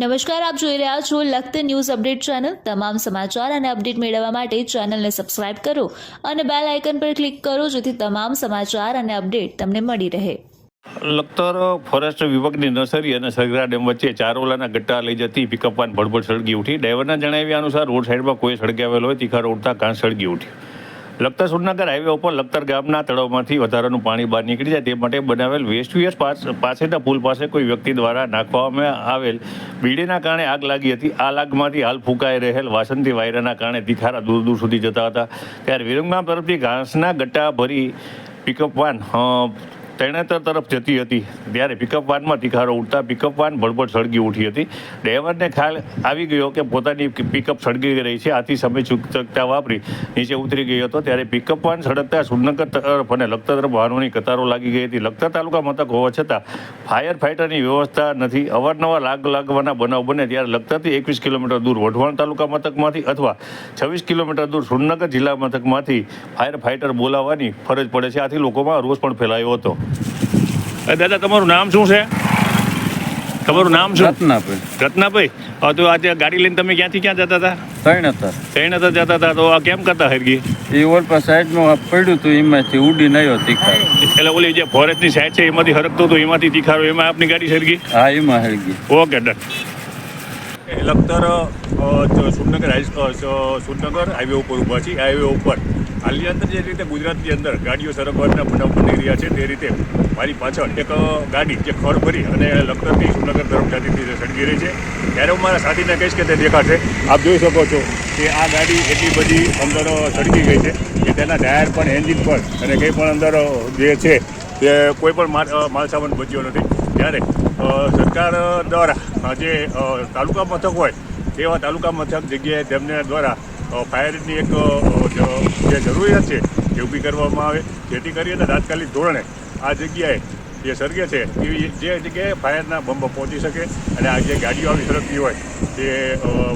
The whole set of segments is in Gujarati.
નમસ્કાર, આપ જોઈ રહ્યા છો લખત ન્યૂઝ અપડેટ ચેનલ. તમામ સમાચાર અને અપડેટ મેળવવા માટે ચેનલને સબસ્ક્રાઇબ કરો અને બેલ આઇકન પર ક્લિક કરો જેથી તમામ સમાચાર અને અપડેટ તમને મળી રહે. લખતર ફોરેસ્ટ વિભાગની નર્સરી અને સરગરા ડેમ વચ્ચે ચારોલાના ગટ્ટા લઈ જતી પિકઅપ વાન ભડભડ સળગી ઉઠી. ડ્રાઈવરના જણાવ્યા અનુસાર રોડ સાઈડમાં કોઈ સળગાવેલો હોય તીખા રોડતા કાં સળગી ઉઠ્યું લખતર સુરનગર હાઈવે ઉપર લખતર ગામના તળાવમાંથી વધારાનું પાણી બહાર નીકળી જાય તે માટે બનાવેલ વેસ્ટ યુએસ પાસેના પુલ પાસે કોઈ વ્યક્તિ દ્વારા નાખવામાં આવેલ બીડીના કારણે આગ લાગી હતી. આ આગમાંથી હાલ ફૂંકાઈ રહેલ વાસંતી વાયરાના કારણે તીખારા દૂર દૂર સુધી જતા હતા. ત્યારે વિરમગામ તરફથી ઘાસના ગટ્ટા ભરી પિકઅપ વાન તરણેતર તરફ જતી હતી. ત્યારે પિકઅપ વાનમાં તિખારો ઉડતા પિકઅપ વાન ભડભડ સળગી ઉઠી હતી. ડ્રાઈવરને ખ્યાલ આવી ગયો કે પોતાની પિકઅપ સળગી રહી છે. આથી સમય ચૂકતા વાપરી નીચે ઉતરી ગયો હતો. ત્યારે પિકઅપ વાન સળગતા સુરનગર તરફ અને લખતર તરફ વાહનોની કતારો લાગી ગઈ હતી. લખતર તાલુકા મથક હોવા છતાં ફાયર ફાઇટરની વ્યવસ્થા નથી. અવારનવાર લાગ લાગવાના બનાવ બને ત્યારે લખતરથી એકવીસ કિલોમીટર દૂર વઢવાણ તાલુકા મથકમાંથી અથવા છવ્વીસ કિલોમીટર દૂર સુરનગર જિલ્લા મથકમાંથી ફાયર ફાઇટર બોલાવવાની ફરજ પડે છે. આથી લોકોમાં રોષ પણ ફેલાયો હતો. દાદા તમારું નામ શું છે? તમારું નામ શું? રત્નાભાઈ. રત્નાભાઈ? તો આજે ગાડી લઈને તમે ક્યાંથી ક્યાં જતા હતા? ત્રણ હતા ત્રણ હતા જતા હતા. તો આ કેમ કરતા હરગી એ ઓલપા સાઈડમાં પડ્યું હતું એમાંથી ઉડીને આવ્યો તીખાર. એટલે ઓલી જે ફોરેસ્ટની સાઈડ છે એમાંથી હરકતો હતો એમાંથી તીખારો. એમાં આપની ગાડી સરગી હા એમાં હરગી okay done. Lakhtar Surendranagar Surendranagar highway ઉપર ઊભા છીએ. હાઈવે ઉપર. હાલની અંદર જે રીતે ગુજરાતની અંદર ગાડીઓ સરગવારના બનાવ બની રહ્યા છે, તે રીતે મારી પાછળ એક ગાડી જે ખર ભરી અને લખતરથી સુનગર તરફ હતી સળગી રહી છે. ત્યારે હું મારા સાથીને કહીશ કે તે દેખાશે. આપ જોઈ શકો છો કે આ ગાડી એટલી બધી અંદર સળગી ગઈ છે કે તેના ટાયર પણ એન્જિન પણ અને કંઈ પણ અંદર જે છે તે કોઈ પણ માલ માલસામાન બચ્યો નથી. ત્યારે સરકાર દ્વારા જે તાલુકા મથક હોય તેવા તાલુકા મથક જગ્યાએ તેમને દ્વારા ફાયરની એક જે જરૂરિયાત છે એ ઊભી કરવામાં આવે. જેથી કરીને તાત્કાલિક ધોરણે આ જગ્યાએ જે સર્ગે છે, એવી જે જગ્યાએ ફાયરના બંબ પહોંચી શકે અને આ જે ગાડીઓ આવી સરકતી હોય તે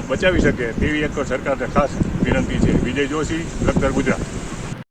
બચાવી શકે તેવી એક સરકારને ખાસ વિનંતી છે. વિજય જોશી લખતર ગુજરાત.